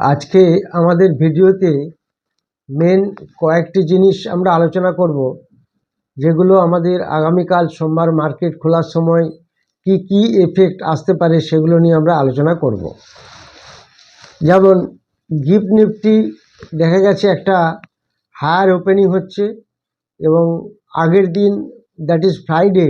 আজকে আমাদের ভিডিওতে মেন কয়েকটি জিনিস আমরা আলোচনা করব, যেগুলো আমাদের আগামীকাল সোমবার মার্কেট খোলার সময় কি কি এফেক্ট আসতে পারে সেগুলো নিয়ে আমরা আলোচনা করব। যেমন গিফট নিফটি দেখা গেছে একটা হায়ার ওপেনিং হচ্ছে এবং আগের দিন that is Friday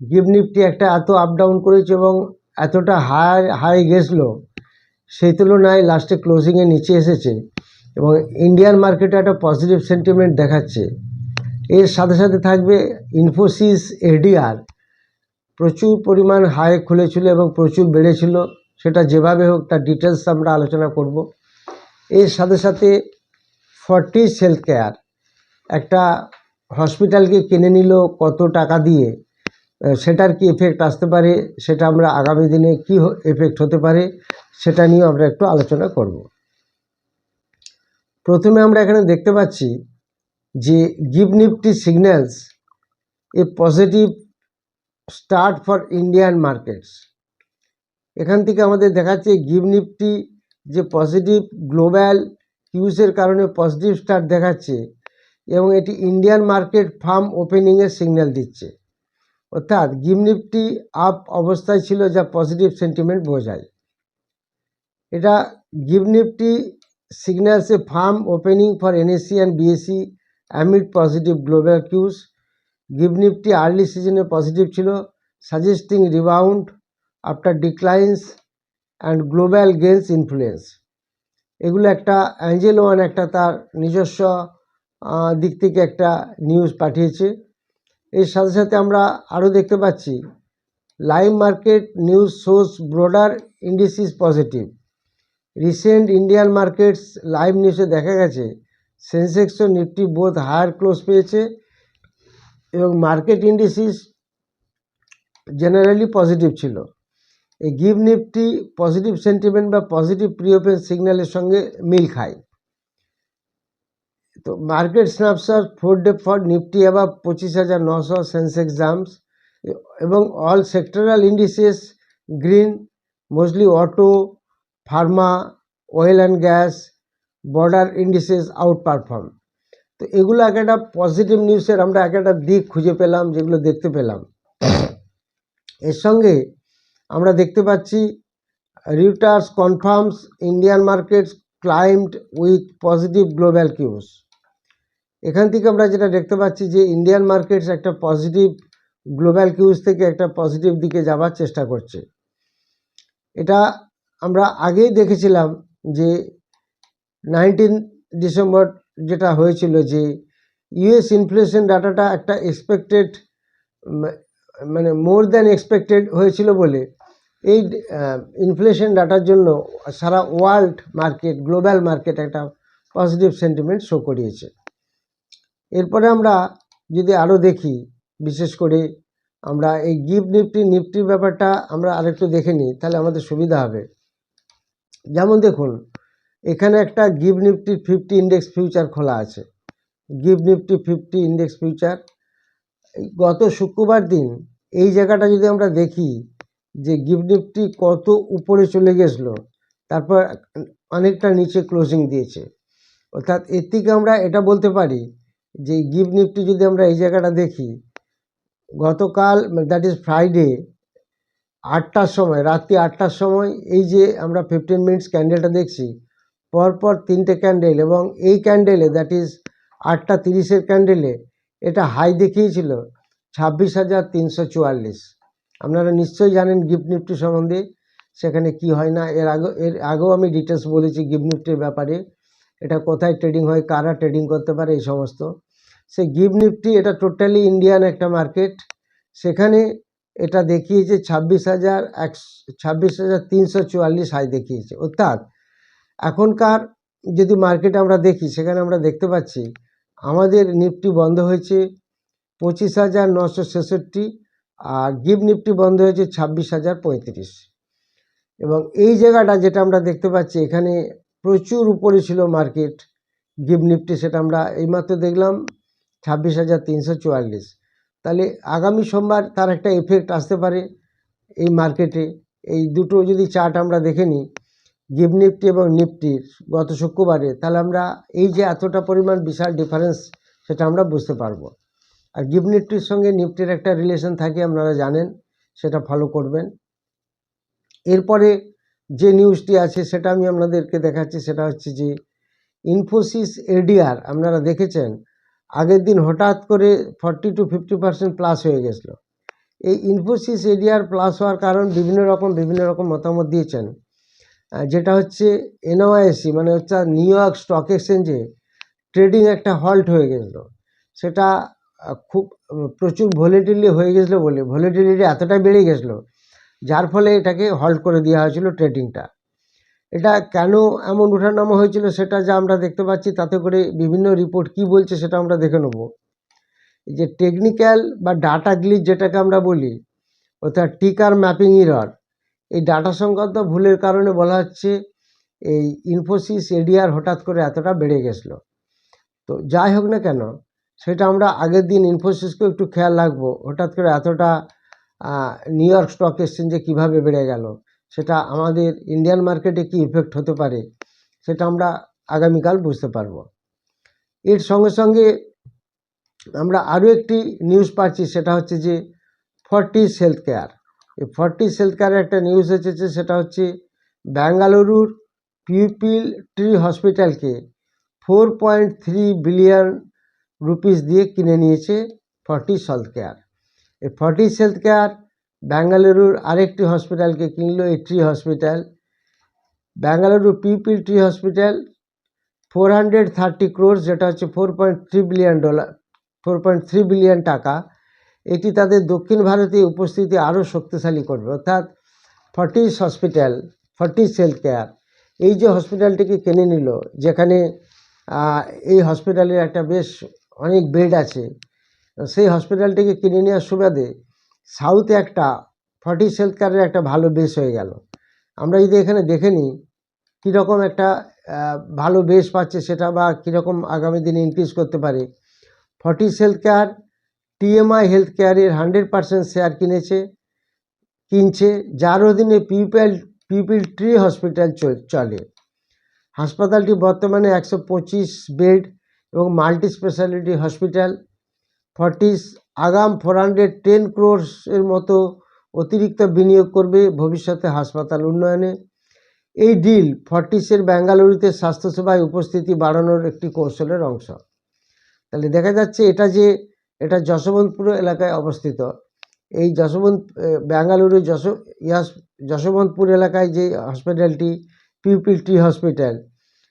GIFT Nifty একটা এত আপ ডাউন করেছে এবং এতটা হায়ার হাই গেছিল। সেই তুলনায় লাস্টে ক্লোজিংয়ে নিচে এসেছে এবং ইন্ডিয়ান মার্কেটে একটা পজিটিভ সেন্টিমেন্ট দেখাচ্ছে। এর সাথে সাথে থাকবে ইনফোসিস এডিআর প্রচুর পরিমাণ হাই খুলেছিল এবং প্রচুর বেড়েছিল। সেটা যেভাবে হোক, তার ডিটেলস আমরা আলোচনা করব। এর সাথে সাথে ফর্টিস হেলথ কেয়ার একটা হসপিটালকে কিনে নিল কত টাকা দিয়ে সেটার কি এফেক্ট আসতে পারে, সেটা আমরা আগামী দিনে কি এফেক্ট হতে পারে সেটা নিয়েও আমরা একটু আলোচনা করব। প্রথমে আমরা এখানে দেখতে পাচ্ছি যে give Nifty signals a positive start for Indian markets. এখান থেকে আমাদের দেখাচ্ছে গিভ নিফটি যে পজিটিভ গ্লোবাল কিউসের কারণে পজিটিভ স্টার্ট দেখাচ্ছে এবং এটি ইন্ডিয়ান মার্কেট ফার্ম ওপেনিংয়ের সিগন্যাল দিচ্ছে। অর্থাৎ গিভ নিফটি আপ অবস্থায় ছিল যা পজিটিভ সেন্টিমেন্ট বোঝায়। এটা give Nifty signals a firm opening for NSE and BSE amid positive global cues. Give Nifty early season এ পজিটিভ ছিল suggesting rebound after declines and global gains influence এগুলো একটা Angel one একটা তার নিজস্ব দিক থেকে একটা নিউজ পাঠিয়েছে। এর সাথে সাথে আমরা আরও দেখতে পাচ্ছি, live market news source broader indices positive recent Indian markets live নিউজে দেখা গেছে সেন্সেক্স ও নিফটি বোধ হায়ার ক্লোজ পেয়েছে এবং মার্কেট ইন্ডিসিস জেনারেলি পজিটিভ ছিল। এই গিভ নিফটি পজিটিভ সেন্টিমেন্ট বা পজিটিভ প্রিওপেন সিগন্যালের সঙ্গে মিল খায়। তো market snapshot, four day for Nifty above পঁচিশ হাজার নশো সেন্সেক্স জাম্পস এবং all sectoral indices, green, mostly auto pharma oil and gas border indices perform তো এগুলো এক একটা পজিটিভ নিউজের আমরা এক একটা দিক খুঁজে পেলাম, যেগুলো দেখতে পেলাম। এর সঙ্গে আমরা দেখতে পাচ্ছি Reuters confirms Indian markets climbed with positive global cues এখান থেকে আমরা যেটা দেখতে পাচ্ছি যে ইন্ডিয়ান মার্কেটস একটা পজিটিভ গ্লোবাল কিউজ থেকে একটা পজিটিভ দিকে যাওয়ার চেষ্টা করছে। এটা আমরা আগেই দেখেছিলাম যে নাইনটিন ডিসেম্বর যেটা হয়েছিল যে ইউএস ইনফ্লেশন ডাটাটা একটা এক্সপেক্টেড মানে মোর দ্যান এক্সপেক্টেড হয়েছিল বলে। এই ইনফ্লেশন ডাটার জন্য সারা ওয়ার্ল্ড মার্কেট গ্লোবাল মার্কেট একটা পজিটিভ সেন্টিমেন্ট শো করিয়েছে। এরপরে আমরা যদি আরও দেখি, বিশেষ করে আমরা এই গিফট, নিফটি, নিফটির ব্যাপারটা আমরা আরেকটু দেখে নিই, তাহলে আমাদের সুবিধা হবে। যেমন দেখুন, এখানে একটা গিভ নিফটি ফিফটি ইন্ডেক্স ফিউচার খোলা আছে। গিভ নিফটি ফিফটি ইন্ডেক্স ফিউচার গত শুক্রবার দিন এই জায়গাটা যদি আমরা দেখি যে গিভ নিফটি কত উপরে চলে গেছিল, তারপর অনেকটা নিচে ক্লোজিং দিয়েছে। অর্থাৎ এর থেকে আমরা এটা বলতে পারি যে গিভ নিফটি যদি আমরা এই জায়গাটা দেখি, গতকাল দ্যাট ইজ ফ্রাইডে আটটার সময়, রাত্রি আটটার সময় এই যে আমরা ফিফটিন মিনিটস ক্যান্ডেলটা দেখছি, পরপর তিনটে ক্যান্ডেল এবং এই ক্যান্ডেলে দ্যাট ইজ আটটা তিরিশের ক্যান্ডেলে এটা হাই দেখিয়েছিল ছাব্বিশ হাজার তিনশো চুয়াল্লিশ। আপনারা নিশ্চয়ই জানেন গিফট নিফটি সম্বন্ধে, সেখানে কি হয় না, এর আগে এর আগেও আমি ডিটেলস বলেছি গিফট নিফটির ব্যাপারে, এটা কোথায় ট্রেডিং হয়, কারা ট্রেডিং করতে পারে, এই সমস্ত। সেই গিফট নিফটি এটা টোটালি ইন্ডিয়ান একটা মার্কেট সেখানে এটা দেখিয়েছে ছাব্বিশ হাজার ছাব্বিশ হাজার তিনশো চুয়াল্লিশ হাই দেখিয়েছে। অর্থাৎ এখনকার যদি মার্কেট আমরা দেখি, সেখানে আমরা দেখতে পাচ্ছি আমাদের নিফটি বন্ধ হয়েছে পঁচিশ হাজার নশো ছেষট্টি আর গিফট নিফটি বন্ধ হয়েছে ছাব্বিশ হাজার পঁয়ত্রিশ। এবং এই জায়গাটা যেটা আমরা দেখতে পাচ্ছি, এখানে প্রচুর উপরে ছিল মার্কেট গিফট নিফটি, সেটা আমরা এইমাত্র দেখলাম ছাব্বিশ হাজার তিনশো চুয়াল্লিশ। তাহলে আগামী সোমবার তার একটা এফেক্ট আসতে পারে এই মার্কেটে এই দুটো যদি চার্ট আমরা দেখে নিই গিভ নিফটি এবং নিফটির গত শুক্রবারে, তাহলে আমরা এই যে এতটা পরিমাণ বিশাল ডিফারেন্স সেটা আমরা বুঝতে পারব। আর গিভ নিফটির সঙ্গে নিফটির একটা রিলেশন থাকে, আপনারা জানেন, সেটা ফলো করবেন। এরপরে যে নিউজটি আছে, সেটা আমি আপনাদেরকে দেখাচ্ছি, সেটা হচ্ছে যে ইনফোসিস এডিআর আপনারা দেখেছেন আগের দিন হঠাৎ করে forty two fifty percent plus হয়ে গেছিল। এই ইনফোসিস এরিয়ার প্লাস হওয়ার কারণ বিভিন্ন রকম বিভিন্ন রকম মতামত দিয়েছেন। যেটা হচ্ছে এনওআইসি মানে হচ্ছে নিউ ইয়র্ক স্টক এক্সচেঞ্জে ট্রেডিং একটা হল্ট হয়ে গেছিল। সেটা খুব প্রচুর ভলিটিলি হয়ে গেছিল বলে। ভলিটিলিটি এতটাই বেড়ে গেছিল, যার ফলে এটাকে হল্ট করে দেওয়া হয়েছিল ট্রেডিংটা এটা কেন এমন ওঠানামা হয়েছিল সেটা যা আমরা দেখতে পাচ্ছি, তাতে করে বিভিন্ন রিপোর্ট কি বলছে সেটা আমরা দেখে নেব। যে টেকনিক্যাল বা ডাটা গ্লিচ যেটাকে আমরা বলি, অর্থাৎ টিকার ম্যাপিং ইরর এই ডাটা সংক্রান্ত ভুলের কারণে বলা হচ্ছে এই ইনফোসিস এডিআর হঠাৎ করে এতটা বেড়ে গেছিল। তো যাই হোক না কেন, সেটা আমরা আগের দিন ইনফোসিসকেও একটু খেয়াল রাখব, হঠাৎ করে এতটা নিউ ইয়র্ক স্টক এক্সচেঞ্জে কীভাবে বেড়ে গেল। সেটা আমাদের ইন্ডিয়ান মার্কেটে কি ইফেক্ট হতে পারে, সেটা আমরা আগামীকাল বুঝতে পারব। এর সঙ্গে সঙ্গে আমরা আরও একটি নিউজ পাচ্ছি, সেটা হচ্ছে যে ফর্টিস হেলথ কেয়ার এই ফর্টিস হেলথ কেয়ারের একটা নিউজ এসেছে, সেটা হচ্ছে ব্যাঙ্গালুরুর pupil tree হসপিটালকে four point three billion rupees দিয়ে কিনে নিয়েছে ফর্টিস হেলথ কেয়ার এই ফর্টিস হেলথ কেয়ার ব্যাঙ্গালুরুর আরেকটি হসপিটালকে কিনলো এই tree hospital. Bangalore people tree hospital, four hundred thirty crores যেটা হচ্ছে four point three billion dollar, four point three billion টাকা। এটি তাদের দক্ষিণ ভারতে উপস্থিতি আরও শক্তিশালী করবে। অর্থাৎ Fortis hospital Fortis health care, এই যে হসপিটালটিকে কিনে নিল, যেখানে এই হসপিটালের একটা বেশ অনেক বেড আছে, সেই হসপিটালটিকে কিনে নেওয়ার সুবাদে সাউথে একটা ফর্টিস হেলথ কেয়ারের একটা ভালো বেস হয়ে গেল। আমরা যদি এখানে দেখে নিই, কীরকম একটা ভালো বেস পাচ্ছে সেটা বা কীরকম আগামী দিনে ইনক্রিজ করতে পারে। Fortis health care TMI health কেয়ারের হান্ড্রেড পার্সেন্ট শেয়ার কিনেছে, কিনছে, যার অধীনে পিপিএল পিপিল ট্রি হসপিটাল চল- চলে। হাসপাতালটি বর্তমানে একশো পঁচিশ বেড এবং মাল্টি স্পেশালিটি হসপিটাল ফর্টিস আগাম ফোর হান্ড্রেড টেন এর মতো অতিরিক্ত বিনিয়োগ করবে ভবিষ্যতে হাসপাতাল উন্নয়নে। এই ডিল ফর্টিসের বেঙ্গালুরুতে স্বাস্থ্যসেবায় উপস্থিতি বাড়ানোর একটি কৌশলের অংশ। তাহলে দেখা যাচ্ছে এটা যে এটা যশবন্তপুর এলাকায় অবস্থিত। এই যশবন্ত আহ, বেঙ্গালুরু যশ যশবন্তপুর এলাকায় যে হসপিটালটি পিউপিল টি হসপিটাল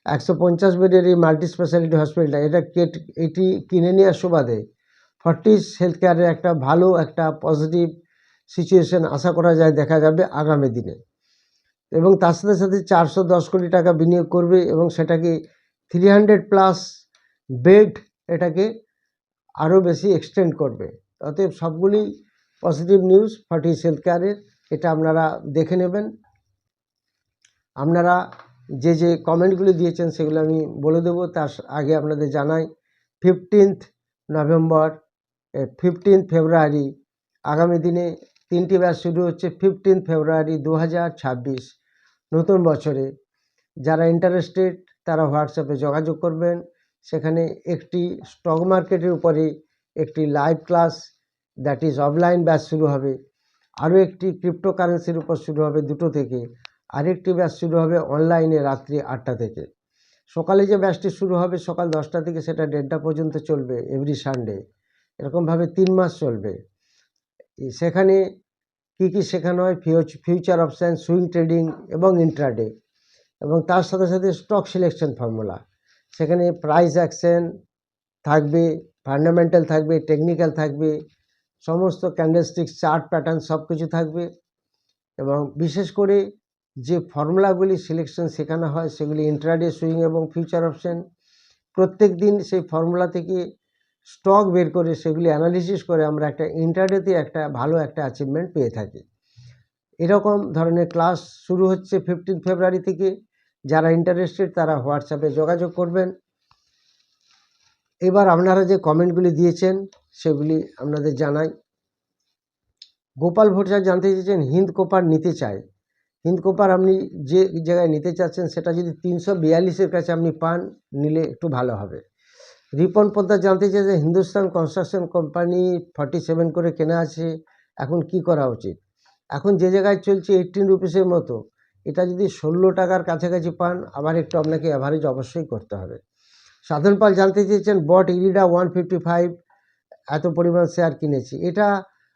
একশো পঞ্চাশ বেডের এই মাল্টি স্পেশালিটি হসপিটালটা এটা কেট- এটি কিনে নেওয়ার সুবাদে। ফর্টিস হেলথ কেয়ারের একটা ভালো, একটা পজিটিভ সিচুয়েশন আশা করা যায় দেখা যাবে আগামী দিনে। এবং তার সাথে সাথে চারশো দশ কোটি টাকা বিনিয়োগ করবে এবং সেটাকে থ্রি হান্ড্রেড প্লাস বেড এটাকে আরও বেশি এক্সটেন্ড করবে। অতএব সবগুলি পজিটিভ নিউজ ফর্টিস হেলথ কেয়ারের এটা আপনারা দেখে নেবেন। আপনারা যে যে কমেন্টগুলি দিয়েছেন সেগুলো আমি বলে দেবো। তার আগে আপনাদের জানাই ফিফটিন্থ নভেম্বর ফিফটিন্থ ফেব্রুয়ারি আগামী দিনে তিনটি ব্যাচ শুরু হচ্ছে ফিফটিন্থ ফেব্রুয়ারি দু হাজার ছাব্বিশ, নতুন বছরে। যারা ইন্টারেস্টেড তারা হোয়াটসঅ্যাপে যোগাযোগ করবেন। সেখানে একটি স্টক মার্কেটের উপরে একটি live class that is offline batch শুরু হবে। আরও একটি ক্রিপ্টোকারেন্সির উপর শুরু হবে দুটো থেকে। আরেকটি ব্যাচ শুরু হবে অনলাইনে রাত্রি আটটা থেকে। সকালে যে ব্যাচটি শুরু হবে সকাল দশটা থেকে, সেটা দেড়টা পর্যন্ত চলবে এভরি সানডে এরকমভাবে তিন মাস চলবে। সেখানে কী কী শেখানো হয়? ফিউচার অপশান সুইং ট্রেডিং এবং ইন্ট্রাডে। এবং তার সাথে সাথে স্টক সিলেকশন ফর্মুলা। সেখানে প্রাইস অ্যাকশন থাকবে, ফান্ডামেন্টাল থাকবে, টেকনিক্যাল থাকবে, সমস্ত ক্যান্ডেলস্টিক চার্ট, প্যাটার্ন সব কিছু থাকবে। এবং বিশেষ করে যে ফর্মুলাগুলি সিলেকশন শেখানো হয় সেগুলি ইন্ট্রাডে, সুইং এবং ফিউচার অপশন। প্রত্যেক দিন সেই ফর্মুলা থেকে স্টক বের করে সেগুলি অ্যানালিসিস করে আমরা একটা ইন্টারডেতে একটা ভালো একটা অ্যাচিভমেন্ট পেয়ে থাকি। এরকম ধরনের ক্লাস শুরু হচ্ছে ফিফটিন ফেব্রুয়ারি থেকে। যারা ইন্টারেস্টেড তারা হোয়াটসঅ্যাপে যোগাযোগ করবেন। এবার আপনারা যে কমেন্টগুলি দিয়েছেন, সেগুলি আপনাদের জানাই। গোপাল ভট্টাচার্য জানতে চেয়েছেন, হিন্দ কোপার নিতে চায় হিন্দ কোপার আপনি যে জায়গায় নিতে চাচ্ছেন, সেটা যদি তিনশো বিয়াল্লিশের কাছে আপনি পান, নিলে একটু ভালো হবে। রিপন পোদ্দার জানতে যে Hindustan construction company forty seven করে কেনা আছে, এখন কি করা উচিত? এখন যে জায়গায় চলছে এইটিন রুপিসের মতো, এটা যদি ষোলো টাকার কাছাকাছি পান, আবার একটু আপনাকে অ্যাভারেজ অবশ্যই করতে হবে। সাধন পাল জানতে চেয়েছেন bought IREDA one fifty five এত পরিমাণ শেয়ার কিনেছি। এটা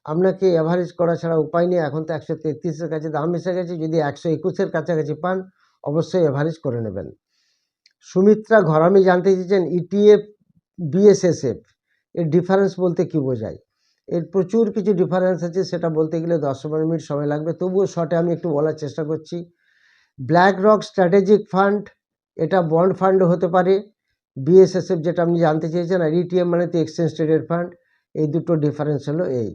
আপনাকে অ্যাভারেজ করা ছাড়া উপায় নেই, এখন তো একশো তেত্রিশের কাছে দাম এসে গেছে, যদি একশো একুশের কাছাকাছি পান, অবশ্যই অ্যাভারেজ করে নেবেন। সুমিত্রা ঘরামি জানতে চেয়েছেন E ইটিএফ বিএসএসএফ এর ডিফারেন্স বলতে কি বোঝায়? এর প্রচুর কিছু ডিফারেন্স আছে, সেটা বলতে গেলে দশ পনেরো মিনিট সময় লাগবে। তবুও শর্টে আমি একটু বলার চেষ্টা করছি। ব্ল্যাক রক স্ট্র্যাটেজিক ফান্ড এটা বন্ড ফান্ডও হতে পারে। বিএসএসএফ যেটা আপনি জানতে চেয়েছেন, আর ইটিএম মানে তো এক্সচেঞ্জ ট্রেডেড ফান্ড এই দুটো ডিফারেন্স হলো এই।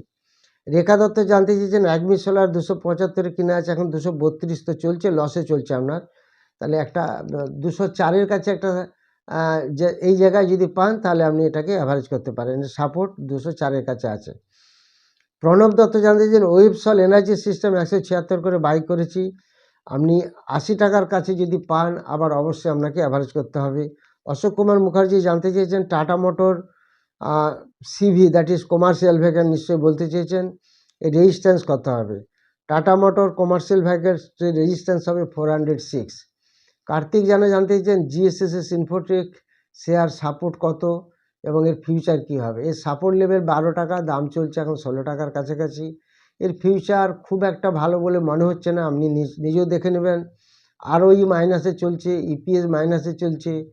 রেখা দত্ত জানতে চেয়েছেন অ্যাগমি সোলার দুশো পঁচাত্তরে কিনা আছে, এখন দুশো বত্রিশ তো চলছে লসে চলছে আপনার। তাহলে একটা দুশো চারের কাছে একটা যে, এই জায়গায় যদি পান, তাহলে আপনি এটাকে অ্যাভারেজ করতে পারেন। সাপোর্ট দুশো চারের কাছে আছে। প্রণব দত্ত জানতে চেয়েছেন ওয়েবসল এনার্জি সিস্টেম একশো ছিয়াত্তর করে বাই করেছি। আপনি আশি টাকার কাছে যদি পান, আবার অবশ্যই আপনাকে অ্যাভারেজ করতে হবে। অশোক কুমার মুখার্জি জানতে চেয়েছেন Tata motor CV that is commercial vehicle নিশ্চয়ই বলতে চেয়েছেন, এর রেজিস্ট্যান্স কত হবে? Tata motor commercial vehicle resistance হবে ফোর হান্ড্রেড সিক্স কার্তিক জানা জানতে চেয়েছেন, জিএসএসএস ইনফোটেক শেয়ার সাপোর্ট কত এবং এর ফিউচার কী হবে? এর সাপোর্ট লেভেল বারো টাকা, দাম চলছে এখন ষোলো টাকার কাছাকাছি। এর ফিউচার খুব একটা ভালো বলে মনে হচ্ছে না, আপনি নিজ- নিজেও দেখে নেবেন। আরওই মাইনাসে চলছে ইপিএস মাইনাসে চলছে।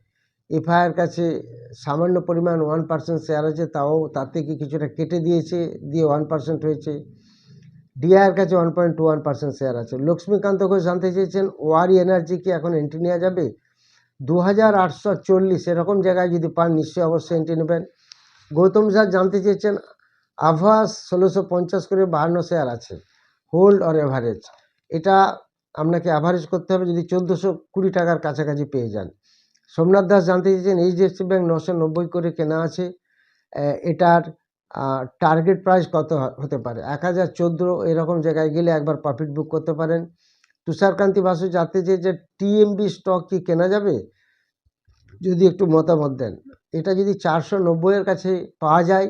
এফআইআর কাছে সামান্য পরিমাণ ওয়ান পার্সেন্ট শেয়ার আছে, তাও তার থেকে কিছুটা কেটে দিয়েছে, দিয়ে ওয়ান পার্সেন্ট হয়েছে। ডিআইয়ের কাছে one point two one percent share আছে। লক্ষ্মীকান্ত ঘোষ জানতে চেয়েছেন, ওয়ারি এনার্জি কি এখন এন্ট্রি নেওয়া যাবে? দু হাজার আটশো চল্লিশ, এরকম জায়গায় যদি পান, নিশ্চয়ই অবশ্যই এন্ট্রি নেবেন। গৌতম স্যার জানতে চেয়েছেন আভাস ষোলোশো পঞ্চাশ করে বাহান্ন শেয়ার আছে। হোল্ড অর অ্যাভারেজ এটা আপনাকে অ্যাভারেজ করতে হবে যদি চোদ্দোশো কুড়ি টাকার কাছাকাছি পেয়ে যান। সোমনাথ দাস জানতে চেয়েছেন, এইচডিএফসি ব্যাঙ্ক নশো নব্বই করে কেনা আছে। এটার টার্গেট প্রাইস কত হতে পারে? এক হাজার চোদ্দ এরকম জায়গায় গেলে একবার প্রফিট বুক করতে পারেন। তুষারকান্তি বাসু জানতে চেয়ে যে টিএমবি স্টক কি কেনা যাবে? যদি একটু মতামত দেন। এটা যদি চারশো নব্বইয়ের কাছে পাওয়া যায়,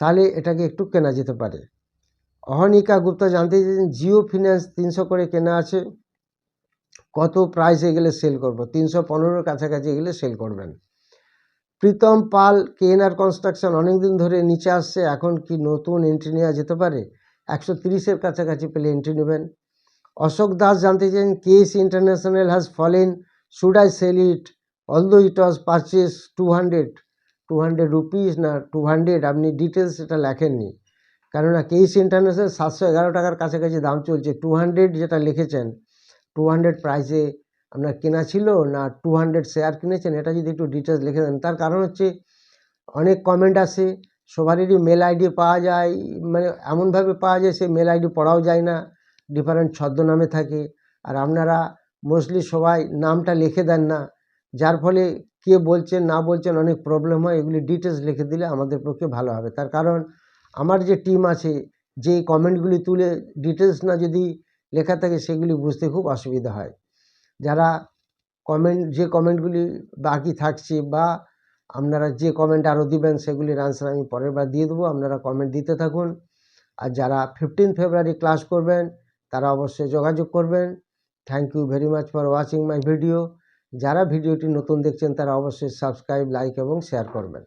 তাহলে এটাকে একটু কেনা যেতে পারে। অহনিকা গুপ্তা জানতে চেয়েছেন জিও ফিন্যান্স তিনশো করে কেনা আছে। কত প্রাইসে গেলে সেল করব? তিনশো পনেরোর কাছাকাছি গেলে সেল করবেন। প্রীতম পাল কেএনআর কনস্ট্রাকশন অনেকদিন ধরে নিচে আসছে, এখন কি নতুন এন্ট্রি নেওয়া যেতে পারে? একশো তিরিশের কাছাকাছি পেলে এন্ট্রি নেবেন। অশোক দাস জানতে চান KS international has fallen should I sell it although it was purchase two hundred two hundred rupees না টু হান্ড্রেড আপনি ডিটেলস এটা লেখেননি। কেননা কেএস ইন্টারন্যাশনাল সাতশো এগারো টাকার কাছাকাছি দাম চলছে টু হান্ড্রেড যেটা লিখেছেন টু হান্ড্রেড প্রাইসে আপনার কেনা ছিল না টু হান্ড্রেড শেয়ার কিনেছেন, এটা যদি একটু ডিটেলস লিখে দেন। তার কারণ হচ্ছে অনেক কমেন্ট আসে, সবারই মেল আইডি পাওয়া যায় মানে এমনভাবে পাওয়া যায় সে মেল আইডি পড়াও যায় না ডিফারেন্ট ছদ্মনামে থাকে। আর আপনারা মোস্টলি সবাই নামটা লিখে দেন না, যার ফলে কে বলছেন, না বলছেন, অনেক প্রবলেম হয়, এগুলি ডিটেলস লিখে দিলে আমাদের পক্ষে ভালো হবে। তার কারণ আমার যে টিম আছে যে কমেন্টগুলি তুলে ডিটেলস না যদি লেখা থাকে, সেগুলি বুঝতে খুব অসুবিধা হয়। যারা কমেন্ট যে কমেন্টগুলি বাকি থাকছে বা আপনারা যে কমেন্ট আরও দিবেন, সেগুলির আনসার আমি পরের বার দিয়ে দেবো। আপনারা কমেন্ট দিতে থাকুন। আর যারা ফিফটিন ফেব্রুয়ারি ক্লাস করবেন, তারা অবশ্যই যোগাযোগ করবেন। Thank you very much for watching my video যারা ভিডিওটি নতুন দেখছেন, তারা অবশ্যই সাবস্ক্রাইব লাইক এবং শেয়ার করবেন।